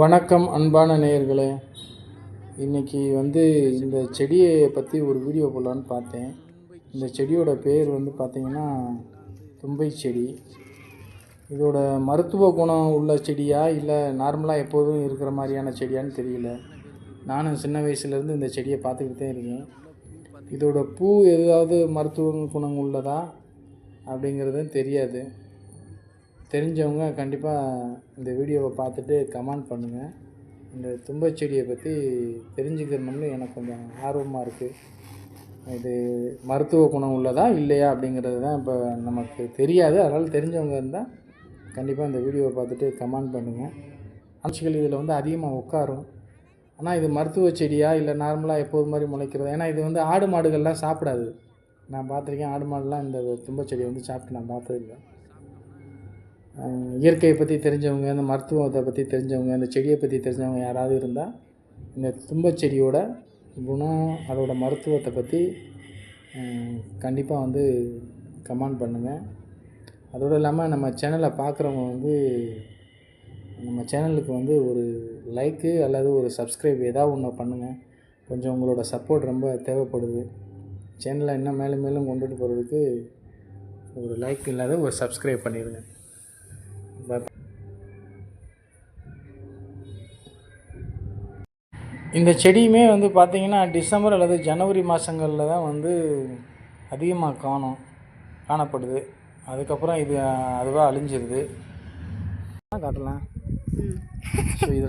வணக்கம் அன்பான நேயர்களே. இன்றைக்கி வந்து இந்த செடியை பற்றி ஒரு வீடியோ போடலான்னு பார்த்தேன். இந்த செடியோட பேர் வந்து பார்த்திங்கன்னா தும்பை செடி. இதோட மருத்துவ குணம் உள்ள செடியா இல்லை நார்மலாக எப்போதும் இருக்கிற மாதிரியான செடியான்னு தெரியல. நானும் சின்ன வயசுலேருந்து இந்த செடியை பார்த்துக்கிட்டு தான் இருக்கேன். இதோட பூ ஏதாவது மருத்துவ குணம் உள்ளதா அப்படிங்கிறதும் தெரியாது. தெரிஞ்சவங்க கண்டிப்பாக இந்த வீடியோவை பார்த்துட்டு கமெண்ட் பண்ணுங்கள் இந்த தும்பச் செடியை பற்றி தெரிஞ்சுக்கணும்னு எனக்கு கொஞ்சம் ஆர்வமாக இருக்குது இது மருத்துவ குணம் உள்ளதா இல்லையா அப்படிங்கிறது தான் இப்போ நமக்கு தெரியாது. அதனால் தெரிஞ்சவங்க இருந்தால் கண்டிப்பாக இந்த வீடியோவை பார்த்துட்டு கமெண்ட் பண்ணுங்கள் ஆட்சிகள் இதில் வந்து அதிகமாக உட்காரும். ஆனால் இது மருத்துவ செடியா இல்லை நார்மலாக எப்போது மாதிரி முளைக்கிறது? ஏன்னா இது வந்து ஆடு மாடுகள்லாம் சாப்பிடாது. நான் பார்த்துருக்கேன் ஆடு மாடுலாம் இந்த தும்பை செடியை வந்து சாப்பிட்டு நான் பார்த்ததில்லை. இயற்கையை பற்றி தெரிஞ்சவங்க இந்த மருத்துவத்தை பற்றி தெரிஞ்சவங்க இந்த செடியை பற்றி தெரிஞ்சவங்க யாராவது இருந்தால் இந்த தும்பச்செடியோட குணம் அதோட மருத்துவத்தை பற்றி கண்டிப்பாக வந்து கமெண்ட் பண்ணுங்கள் அதோடு இல்லாமல் நம்ம சேனலை பார்க்குறவங்க வந்து நம்ம சேனலுக்கு வந்து ஒரு லைக்கு அல்லது ஒரு சப்ஸ்கிரைப் ஏதாவது ஒன்று பண்ணுங்கள் கொஞ்சம் உங்களோட சப்போர்ட் ரொம்ப தேவைப்படுது. சேனலை இன்னும் மேலும் மேலும் கொண்டுட்டு போகிறதுக்கு ஒரு லைக் இல்லாத ஒரு சப்ஸ்கிரைப் பண்ணிடுங்க இந்த செடியுமே வந்து பார்த்திங்கன்னா டிசம்பர் அல்லது ஜனவரி மாதங்களில் தான் வந்து அதிகமாக காணும் காணப்படுது. அதுக்கப்புறம் இது அதுவாக அழிஞ்சிருது. காட்டலாம். ஸோ இதில்